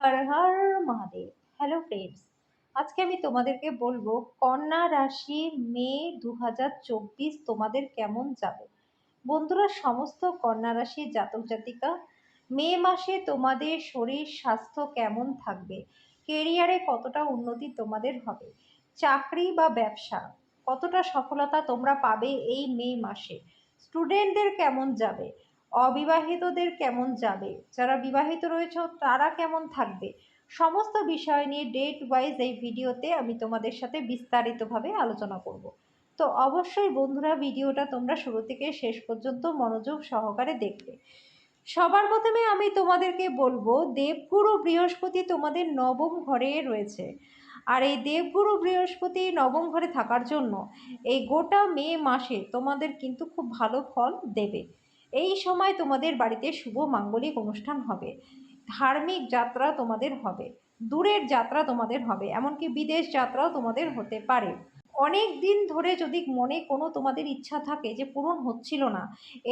হর Har Mahadev. Hello friends আজকে আমি তোমাদেরকে বলব, কন্যা রাশি মে দু হাজার চব্বিশ তোমাদের কেমন যাবে? বন্ধুরা, সমস্ত কন্যা রাশির জাতক জাতিকা, মে মাসে তোমাদের শরীর স্বাস্থ্য কেমন থাকবে? কেরিয়ারে কতটা উন্নতি তোমাদের হবে? চাকরি বা ব্যবসা, কতটা সফলতা তোমরা পাবে এই মে মাসে? স্টুডেন্টদের কেমন যাবে? অবিবাহিতদের কেমন যাবে? যারা বিবাহিত রয়েছে, তারা কেমন থাকবে? সমস্ত বিষয় নিয়ে ডেট ওয়াইজ এই ভিডিওতে আমি তোমাদের সাথে বিস্তারিতভাবে আলোচনা করব। তো অবশ্যই বন্ধুরা, ভিডিওটা তোমরা শুরু থেকে শেষ পর্যন্ত মনোযোগ সহকারে দেখবে। সবার প্রথমে আমি তোমাদেরকে বলব, দেবগুরু বৃহস্পতি তোমাদের নবম ঘরে রয়েছে। আর এই দেবগুরু বৃহস্পতি নবম ঘরে থাকার জন্য এই গোটা মে মাসে তোমাদের কিন্তু খুব ভালো ফল দেবে। এই সময় তোমাদের বাড়িতে শুভ মাঙ্গলিক অনুষ্ঠান হবে। ধার্মিক যাত্রা তোমাদের হবে। দূরের যাত্রা তোমাদের হবে, এমনকি বিদেশ যাত্রাও তোমাদের হতে পারে। অনেক দিন ধরে যদি মনে কোনো তোমাদের ইচ্ছা থাকে যে পূরণ হচ্ছিল না,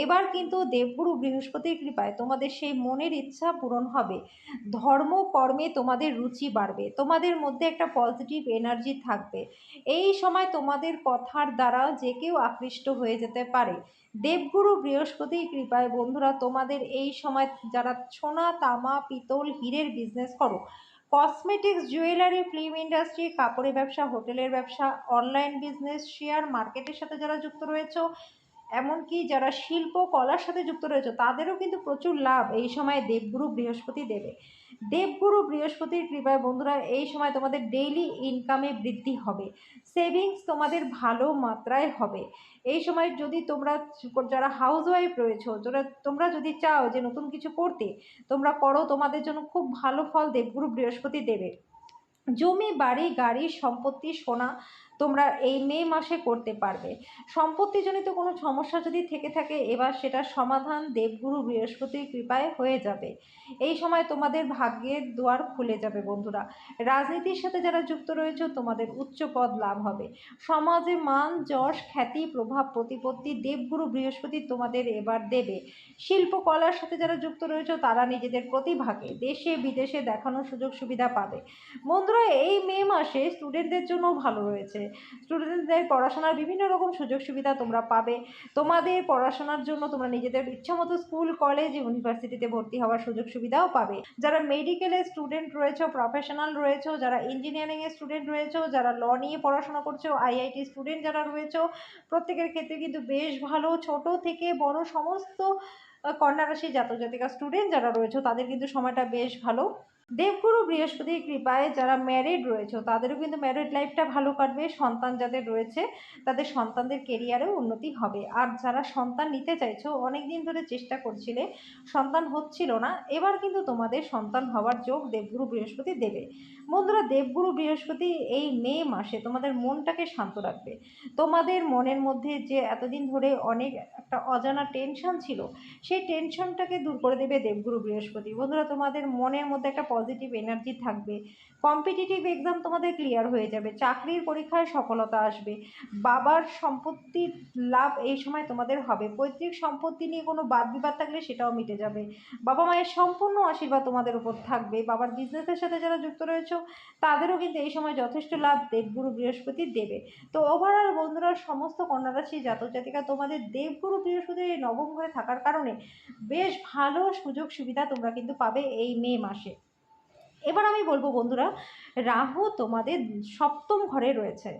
এবার কিন্তু দেবগুরু বৃহস্পতির কৃপায় তোমাদের সেই মনের ইচ্ছা পূরণ হবে। ধর্ম কর্মে তোমাদের রুচি বাড়বে, তোমাদের মধ্যে একটা পজিটিভ এনার্জি থাকবে। এই সময় তোমাদের কথার দ্বারা যে কেউ আকৃষ্ট হয়ে যেতে পারে। দেবগুরু বৃহস্পতির কৃপায় বন্ধুরা, তোমাদের এই সময় যারা সোনা, তামা, পিতল, হীরের বিজনেস করো কসমেটিক্স, জুয়েলারি, ফিল্ম ইন্ডাস্ট্রি, কাপড়ের ব্যবসা, হোটেলের ব্যবসা, অনলাইন বিজনেস, শেয়ার মার্কেটের সাথে যারা যুক্ত রয়েছে, এমনকি যারা শিল্প, কলার সাথে যুক্ত রয়েছে, তাদেরও কিন্তু প্রচুর লাভ এই সময় দেবগুরু বৃহস্পতি দেবে। দেবগুরু বৃহস্পতির কৃপায় বন্ধুরা, এই সময় তোমাদের ডেইলি ইনকামে বৃদ্ধি হবে। সেভিংস তোমাদের ভালো মাত্রায় হবে। এই সময় যদি তোমরা যারা হাউস ওয়াইফ রয়েছো যারা তোমরা যদি চাও যে নতুন কিছু করতে, তোমরা করো, তোমাদের জন্য খুব ভালো ফল দেবগুরু বৃহস্পতি দেবে জমি, বাড়ি, গাড়ি, সম্পত্তি, সোনা তোমরা এই মে মাসে করতে পারবে। সম্পত্তিজনিত কোনো সমস্যা যদি থেকে থাকে, এবার সেটার সমাধান দেবগুরু বৃহস্পতির কৃপায় হয়ে যাবে। এই সময় তোমাদের ভাগ্যের দুয়ার খুলে যাবে বন্ধুরা। রাজনীতির সাথে যারা যুক্ত রয়েছে, তোমাদের উচ্চ পদ লাভ হবে। সমাজে মান, যশ, খ্যাতি, প্রভাব, প্রতিপত্তি দেবগুরু বৃহস্পতি তোমাদের এবার দেবে। শিল্পকলার সাথে যারা যুক্ত রয়েছে, তারা নিজেদের প্রতিভাকে দেশে বিদেশে দেখানোর সুযোগ সুবিধা পাবে। বন্ধুরা, এই মে মাসে স্টুডেন্টদের জন্য ভালো রয়েছে। স্টুডেন্টদের পড়াশোনার বিভিন্ন রকম সুযোগ সুবিধা তোমরা পাবে। তোমাদের পড়াশোনার জন্য তোমরা নিজেদের ইচ্ছামতো স্কুল, কলেজ, ইউনিভার্সিটিতে ভর্তি হওয়ার সুযোগ সুবিধাও পাবে। যারা মেডিকেলের স্টুডেন্ট রয়েছে প্রফেশনাল রয়েছে, যারা ইঞ্জিনিয়ারিংয়ের স্টুডেন্ট রয়েছে, যারা ল নিয়ে পড়াশোনা করছ আইআইটি স্টুডেন্ট যারা রয়েছে, প্রত্যেকের ক্ষেত্রে কিন্তু বেশ ভালো ছোট থেকে বড় সমস্ত কন্যা রাশি জাতক জাতিকা স্টুডেন্ট যারা রয়েছে, তাদের কিন্তু সময়টা বেশ ভালো দেবগুরু বৃহস্পতির কৃপায় যারা ম্যারিড রয়েছে, তাদেরও কিন্তু ম্যারিড লাইফটা ভালো কাটবে। সন্তান যাদের রয়েছে, তাদের সন্তানদের কেরিয়ারেও উন্নতি হবে। আর যারা সন্তান নিতে চাইছো অনেক দিন ধরে চেষ্টা করছিলে, সন্তান হচ্ছিল না। এবার কিন্তু তোমাদের সন্তান হওয়ার যোগ দেবগুরু বৃহস্পতি দেবে। বন্ধুরা, দেবগুরু বৃহস্পতি এই মে মাসে তোমাদের মনটাকে শান্ত রাখবে। তোমাদের মনের মধ্যে যে এতদিন ধরে অনেক একটা অজানা টেনশন ছিল, সেই টেনশনটাকে দূর করে দেবে দেবগুরু বৃহস্পতি। বন্ধুরা, তোমাদের মনের মধ্যে একটা পজিটিভ এনার্জি থাকবে। কম্পিটিটিভ এক্সাম তোমাদের ক্লিয়ার হয়ে যাবে। চাকরির পরীক্ষায় সফলতা আসবে। বাবার সম্পত্তির লাভ এই সময় তোমাদের হবে। পৈতৃক সম্পত্তি নিয়ে কোনো বাদ বিবাদ থাকলে সেটাও মিটে যাবে। বাবা মায়ের সম্পূর্ণ আশীর্বাদ তোমাদের উপর থাকবে। বাবার বিজনেসের সাথে যারা যুক্ত রয়েছে, তাদেরও কিন্তু এই সময় যথেষ্ট লাভ দেবগুরু বৃহস্পতি দেবে। তো ওভারঅল বন্ধুরা, সমস্ত কন্যারাশি জাতক জাতিকা, তোমাদের দেবগুরু বৃহস্পতির এই নবম ঘরে থাকার কারণে বেশ ভালো সুযোগ সুবিধা তোমরা কিন্তু পাবে এই মে মাসে। এবার আমি বলব বন্ধুরা, রাহু তোমাদের সপ্তম ঘরে রয়েছে।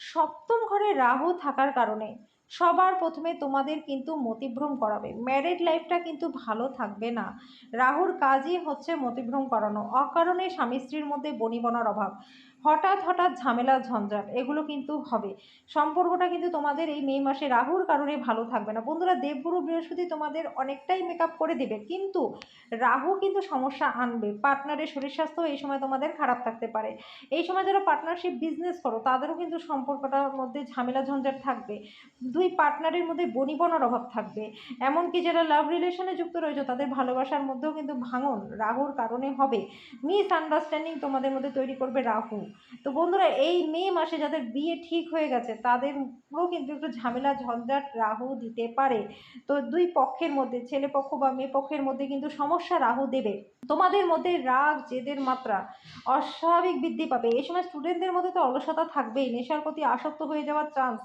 সপ্তম ঘরে রাহু থাকার কারণে সবার প্রথমে তোমাদের কিন্তু মতিভ্রম করাবে। ম্যারেড লাইফটা কিন্তু ভালো থাকবে না। রাহুর কাজই হচ্ছে মতিভ্রম করানো। অকারণে স্বামী স্ত্রীর মধ্যে বনিবনার অভাব। হঠাৎ হঠাৎ ঝামেলা, ঝঞ্ঝাট, এগুলো কিন্তু হবে। সম্পর্কটা কিন্তু তোমাদের এই মে মাসে রাহুর কারণে ভালো থাকবে না। বন্ধুরা, দেবগুরু বৃহস্পতি তোমাদের অনেকটাই মেকআপ করে দেবে। কিন্তু রাহু কিন্তু সমস্যা আনবে। পার্টনারের শরীর স্বাস্থ্য এই সময় তোমাদের খারাপ থাকতে পারে। এই সময় যারা পার্টনারশিপ বিজনেস করো, তাদেরও কিন্তু সম্পর্কটার মধ্যে ঝামেলা, ঝঞ্ঝাট থাকবে। দুই পার্টনারের মধ্যে বনিবনার অভাব থাকবে। এমনকি যারা লাভ রিলেশনে যুক্ত রয়েছে, তাদের ভালোবাসার মধ্যেও কিন্তু ভাঙন রাহুর কারণে হবে। মিস আন্ডারস্ট্যান্ডিং তোমাদের মধ্যে তৈরি করবে রাহু। তো বন্ধুরা, এই মে মাসে যাদের বিয়ে ঠিক হয়ে গেছে তাদের পুরো কিন্তু একটু ঝামেলা, ঝঞ্ঝাট রাহু দিতে পারে। তো দুই পক্ষের মধ্যে, ছেলে পক্ষ বা মেয়ে পক্ষের মধ্যে কিন্তু সমস্যা রাহু দেবে। তোমাদের মধ্যে রাগ, জেদের মাত্রা অস্বাভাবিক বৃদ্ধি পাবে। এই সময় স্টুডেন্টদের মধ্যে তো অলসতা থাকবেই, নেশার প্রতি আসক্ত হয়ে যাওয়ার চান্স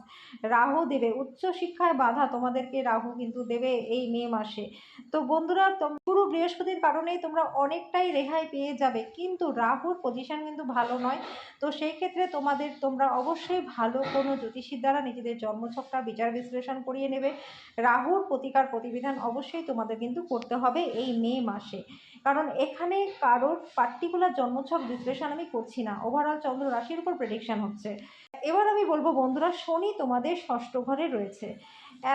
রাহু দেবে। উচ্চ শিক্ষায় বাধা তোমাদেরকে রাহু কিন্তু দেবে এই মে মাসে। তো বন্ধুরা পুরো বৃহস্পতির কারণেই তোমরা অনেকটাই রেহাই পেয়ে যাবে। কিন্তু রাহুর পজিশন কিন্তু ভালো নয়। তো সেই ক্ষেত্রে তোমাদের, তোমরা অবশ্যই ভালো কোনো জ্যোতিষীর দ্বারা নিজেদের জন্মছকটা বিচার বিশ্লেষণ করিয়ে নেবে। রাহুর প্রতিকার প্রতিবিধান অবশ্যই তোমাদের কিন্তু করতে হবে এই মে মাসে। কারণ এখানে কারোর পার্টিকুলার জন্মছক বিশ্লেষণ আমি করছি না। ওভারঅল চন্দ্র রাশির উপর প্রেডিকশন হচ্ছে। এবার আমি বলব বন্ধুরা, শনি তোমাদের ষষ্ঠ ঘরে রয়েছে।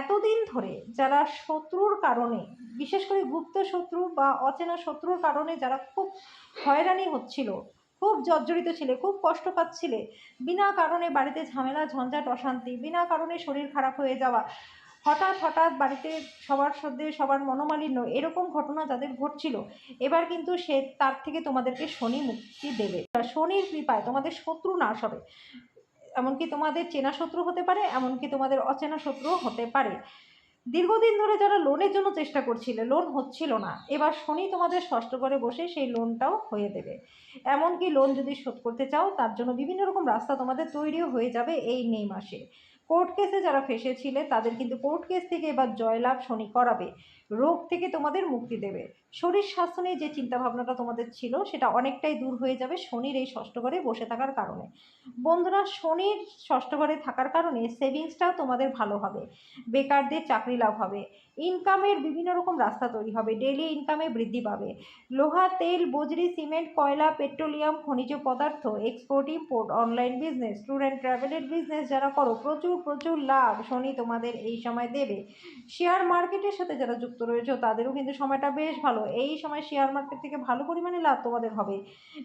এতদিন ধরে যারা শত্রুর কারণে, বিশেষ করে গুপ্ত শত্রু বা অচেনা শত্রুর কারণে যারা খুব হয়রানি হচ্ছিল খুব জর্জরিত ছিলে, খুব কষ্ট পাচ্ছিলে। বিনা কারণে বাড়িতে ঝামেলা, ঝঞ্ঝাট, অশান্তি, বিনা কারণে শরীর খারাপ হয়ে যাওয়া, হঠাৎ হঠাৎ বাড়িতে সবার সধ্যে সবার মনোমালিন্য, এরকম ঘটনা যাদের ঘটছিল, এবার কিন্তু সে তার থেকে তোমাদেরকে শনি মুক্তি দেবে। শনির কৃপায় তোমাদের শত্রু নাশ হবে। এমনকি তোমাদের চেনা শত্রু হতে পারে, এমনকি তোমাদের অচেনা শত্রুও হতে পারে। দীর্ঘদিন ধরে যারা লোনের জন্য চেষ্টা করছিলে লোন হচ্ছিল না। এবার শনি তোমাদের ষষ্ঠ ঘরে বসে সেই লোনটাও হয়ে দেবে। এমনকি লোন যদি শোধ করতে চাও, তার জন্য বিভিন্ন রকম রাস্তা তোমাদের তৈরিও হয়ে যাবে এই মে মাসে। কোর্ট কেসে যারা ফেসেছিলে, তাদের কিন্তু কোর্ট কেস থেকে এবার জয়লাভ শনি করাবে। রোগ থেকে তোমাদের মুক্তি দেবে। শরীর স্বাস্থ্য নিয়ে যে চিন্তাভাবনাটা তোমাদের ছিল, সেটা অনেকটাই দূর হয়ে যাবে শনির এই ষষ্ঠ ঘরে বসে থাকার কারণে। বন্ধুরা, শনির ষষ্ঠ ঘরে থাকার কারণে সেভিংসটাও তোমাদের ভালো হবে। বেকারদের চাকরি লাভ হবে। ইনকামের বিভিন্ন রকম রাস্তা তৈরি হবে। ডেলি ইনকামে বৃদ্ধি পাবে। লোহা, তেল, বজরি সিমেন্ট কয়লা পেট্রোলিয়াম খনিজ পদার্থ export import online business tour and ট্রাভেলের বিজনেস যারা করো, প্রচুর প্রচুর লাভ শনি তোমাদের এই সময় দেবে। শেয়ার মার্কেটের সাথে যারা যুক্ত রয়েছে তাদেরও কিন্তু সময়টা বেশ ভালো। এই সময় শেয়ার মার্কেট থেকে ভালো পরিমাণে লাভ তোমাদের হবে।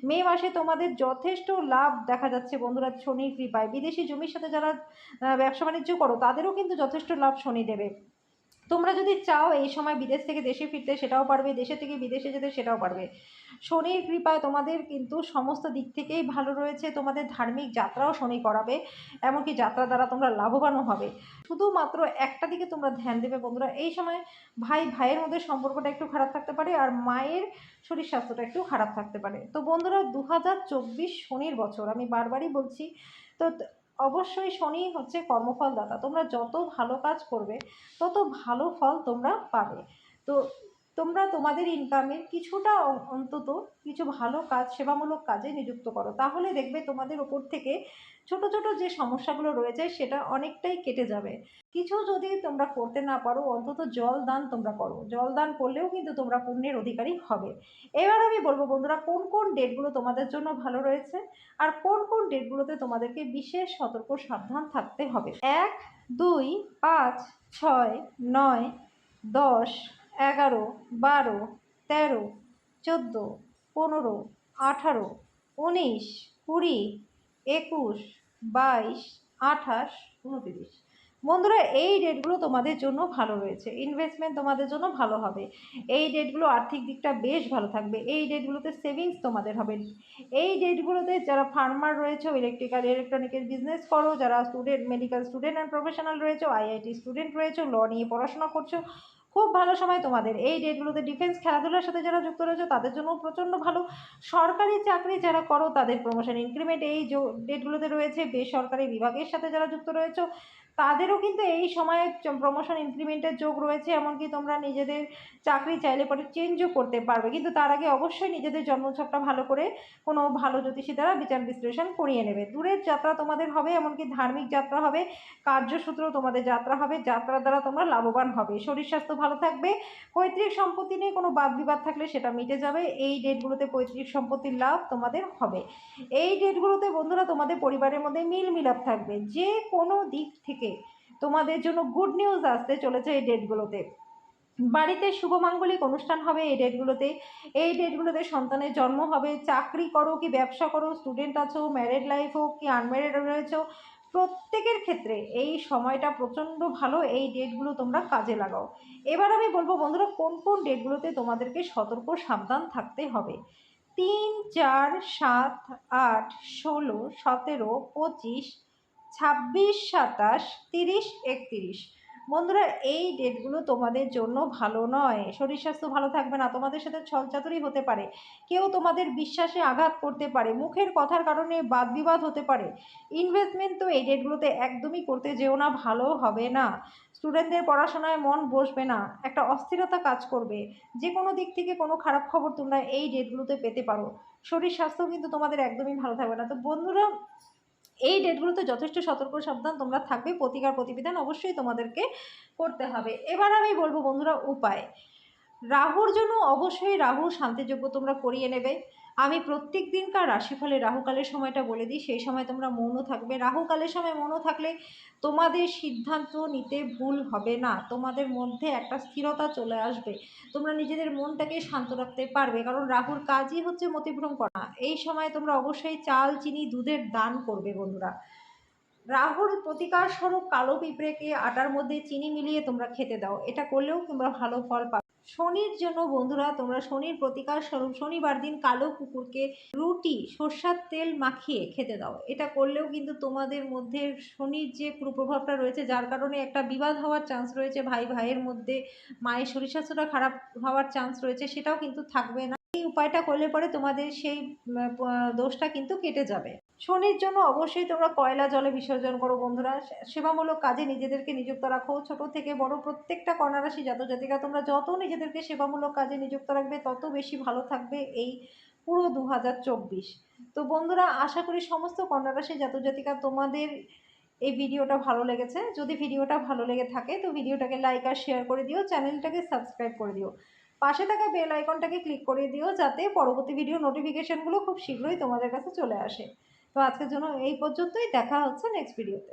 মে মাসে তোমাদের যথেষ্ট লাভ দেখা যাচ্ছে বন্ধুরা শনির কৃপায়। বিদেশি জমির সাথে যারা ব্যবসা বাণিজ্য করো, তাদেরও কিন্তু যথেষ্ট লাভ শনি দেবে। তোমরা যদি চাও এই সময় বিদেশ থেকে দেশে ফিরতে সেটাও পারবে, দেশে থেকে বিদেশে যেতে সেটাও পারবে। শনির কৃপায় তোমাদের কিন্তু সমস্ত দিক থেকেই ভালো রয়েছে, তোমাদের ধার্মিক যাত্রাও শনি করাবে, এমনকি যাত্রা দ্বারা তোমরা লাভবানও হবে। শুধুমাত্র একটা দিকে তোমরা ধ্যান দেবে বন্ধুরা, এই সময় ভাই, ভাইয়ের মধ্যে সম্পর্কটা একটু খারাপ থাকতে পারে আর মায়ের শরীর স্বাস্থ্যটা একটু খারাপ থাকতে পারে। তো বন্ধুরা দু হাজার চব্বিশ শনির বছর, আমি বারবারই বলছি তো ত- অবশ্যই শনি হচ্ছে কর্মফলদাতা। তোমরা যত ভালো কাজ করবে, তত ভালো ফল তোমরা পাবে। তো তোমরা তোমাদের ইনকামের কিছুটা অন্তত কিছু ভালো কাজ, সেবামূলক কাজে নিযুক্ত করো। তাহলে দেখবে তোমাদের ওপর থেকে ছোট ছোট যে সমস্যাগুলো রয়েছে, সেটা অনেকটাই কেটে যাবে। কিছু যদি তোমরা করতে না পারো, অন্তত জল দান তোমরা করো। জল দান করলেও কিন্তু তোমরা পুণ্যের অধিকারী হবে। এবার আমি বলব বন্ধুরা, কোন কোন ডেটগুলো তোমাদের জন্য ভালো রয়েছে? আর কোন কোন ডেটগুলোতে তোমাদেরকে বিশেষ সতর্ক, সাবধান থাকতে হবে? এক, দুই, পাঁচ, ছয়, নয়, দশ এগারো, বারো, তেরো, চোদ্দ, পনেরো, আঠারো, উনিশ, কুড়ি, একুশ, বাইশ, আঠাশ, উনতিরিশ। বন্ধুরা, এই ডেটগুলো তোমাদের জন্য ভালো রয়েছে। ইনভেস্টমেন্ট তোমাদের জন্য ভালো হবে। এই ডেটগুলো আর্থিক দিকটা বেশ ভালো থাকবে। এই ডেটগুলোতে সেভিংস তোমাদের হবে। এই ডেটগুলোতে যারা ফার্মার রয়েছে ইলেকট্রিক্যাল ইলেকট্রনিক্যাল বিজনেস করো, যারা student medical student and professional রয়েছে আইআইটি স্টুডেন্ট রয়েছে ল নিয়ে পড়াশোনা করছ খুব ভালো সময় তোমাদের। এই ডেটগুলোতে ডিফেন্স খেলাধুলার সাথে যারা যুক্ত রয়েছে, তাদের জন্য প্রচণ্ড ভালো। সরকারি চাকরি যারা করো, তাদের প্রমোশন ইনক্রিমেন্ট এই ডেটগুলোতে রয়েছে, বেসরকারি বিভাগের সাথে যারা যুক্ত রয়েছে তাদেরও কিন্তু এই সময়ে প্রমোশন ইনক্রিমেন্টের যোগ রয়েছে, এমনকি তোমরা নিজেদের চাকরি চাইলে পরে চেঞ্জও করতে পারবে। কিন্তু তার আগে অবশ্যই নিজেদের জন্মছকটা ভালো করে কোনো ভালো জ্যোতিষী দ্বারা বিচার বিশ্লেষণ করিয়ে নেবে। দূরের যাত্রা তোমাদের হবে, এমনকি ধার্মিক যাত্রা হবে, কার্যসূত্র তোমাদের যাত্রা হবে যাত্রার দ্বারা তোমরা লাভবান হবে। শরীর স্বাস্থ্য ভালো থাকবে, পৈতৃক সম্পত্তি নিয়ে কোনো বাদ বিবাদ থাকলে সেটা মিটে যাবে। এই ডেটগুলোতে পৈতৃক সম্পত্তির লাভ তোমাদের হবে। এই ডেটগুলোতে বন্ধুরা তোমাদের পরিবারের মধ্যে মিল মিলাপ থাকবে। যে কোনো দিক থেকে তোমাদের জন্য গুড নিউজ আসতে চলেছে এই ডেটগুলোতে বাড়িতে শুভমাঙ্গলিক অনুষ্ঠান হবে এই ডেটগুলোতে এই ডেটগুলোতে সন্তানের জন্ম হবে। চাকরি করো কি ব্যবসা করো স্টুডেন্ট আছো ম্যারেড লাইফ হোক কি আনম্যারেড রয়েছো, প্রত্যেকের ক্ষেত্রে এই সময়টা প্রচণ্ড ভালো এই ডেটগুলো তোমরা কাজে লাগাও। এবার আমি বলব বন্ধুরা কোন কোন ডেটগুলোতে তোমাদেরকে সতর্ক সাবধান থাকতে হবে। তিন, চার, সাত, আট, ষোলো, সতেরো, পঁচিশ ছাব্বিশ, সাতাশ, তিরিশ, একত্রিশ। বন্ধুরা, এই ডেটগুলো তোমাদের জন্য ভালো নয়। শরীর স্বাস্থ্য ভালো থাকবে না, তোমাদের সাথে ছলচাতুরি হতে পারে। কেউ তোমাদের বিশ্বাসে আঘাত করতে পারে, মুখের কথার কারণে বাদবিবাদ হতে পারে। ইনভেস্টমেন্ট তো এই ডেটগুলোতে একদমই করতে যেও না, ভালো হবে না। স্টুডেন্টদের পড়াশোনায় মন বসবে না, একটা অস্থিরতা কাজ করবে। যে কোনো দিক থেকে কোনো খারাপ খবর তোমরা এই ডেটগুলোতে পেতে পারো। শরীর স্বাস্থ্য কিন্তু তোমাদের একদমই ভালো থাকবে না। তো বন্ধুরা এই ডেটগুলোতে যথেষ্ট সতর্ক, সাবধান তোমরা থাকবে। প্রতিকার প্রতিবিধান অবশ্যই তোমাদেরকে করতে হবে। এবার আমি বলব বন্ধুরা, উপায়। রাহুর জন্য অবশ্যই রাহু শান্তিযোগ্য তোমরা করিয়ে নেবে। আমি প্রত্যেক দিনকার রাশিফলে রাহুকালের সময়টা বলে দিই, সেই সময় তোমরা মৌন থাকবে। রাহুকালের সময় মৌন থাকলে তোমাদের সিদ্ধান্ত নিতে ভুল হবে না। তোমাদের মধ্যে একটা স্থিরতা চলে আসবে। তোমরা নিজেদের মনটাকে শান্ত রাখতে পারবে। কারণ রাহুর কাজই হচ্ছে মতিভ্রম করা। এই সময় তোমরা অবশ্যই চাল, চিনি, দুধের দান করবে বন্ধুরা। রাহুর প্রতিকার স্বরূপ কালো পিঁপড়েকে আটার মধ্যে চিনি মিলিয়ে তোমরা খেতে দাও। এটা করলেও তোমরা ভালো ফল পাবে শনির জন্য বন্ধুরা, তোমরা শনির প্রতিকার স্বরূপ শনিবার দিন কালো কুকুরকে রুটি, সর্ষার তেল মাখিয়ে খেতে দাও। এটা করলেও কিন্তু তোমাদের মধ্যে শনির যে কুপ্রভাবটা রয়েছে, যার কারণে একটা বিবাদ হওয়ার চান্স রয়েছে, ভাই ভাইয়ের মধ্যে মায়ের শরীর স্বাস্থ্যটা খারাপ হওয়ার চান্স রয়েছে, সেটাও কিন্তু থাকবে না। এই উপায়টা করলে পরে তোমাদের সেই দোষটা কিন্তু কেটে যাবে। শনির জন্য অবশ্যই তোমরা কয়লা জলে বিসর্জন করো বন্ধুরা। সেবামূলক কাজে নিজেদেরকে নিযুক্ত রাখো। ছোট থেকে বড় প্রত্যেকটা কন্যারাশি জাত জাতিকা তোমরা যত নিজেদেরকে সেবামূলক কাজে নিযুক্ত রাখবে, তত বেশি ভালো থাকবে এই পুরো দু হাজার চব্বিশ। তো বন্ধুরা, আশা করি সমস্ত কন্যারাশি জাত জাতিকা তোমাদের এই ভিডিওটা ভালো লেগেছে। যদি ভিডিওটা ভালো লেগে থাকে, তো ভিডিওটাকে লাইক আর শেয়ার করে দিও, চ্যানেলটাকে সাবস্ক্রাইব করে দিও। পাশে থাকা বেল আইকনটাকে ক্লিক করে দিও, যাতে পরবর্তী ভিডিও নোটিফিকেশনগুলো খুব শীঘ্রই তোমাদের কাছে চলে আসে। তো আজকের জন্য এই পর্যন্তই। দেখা হচ্ছে নেক্সট ভিডিওতে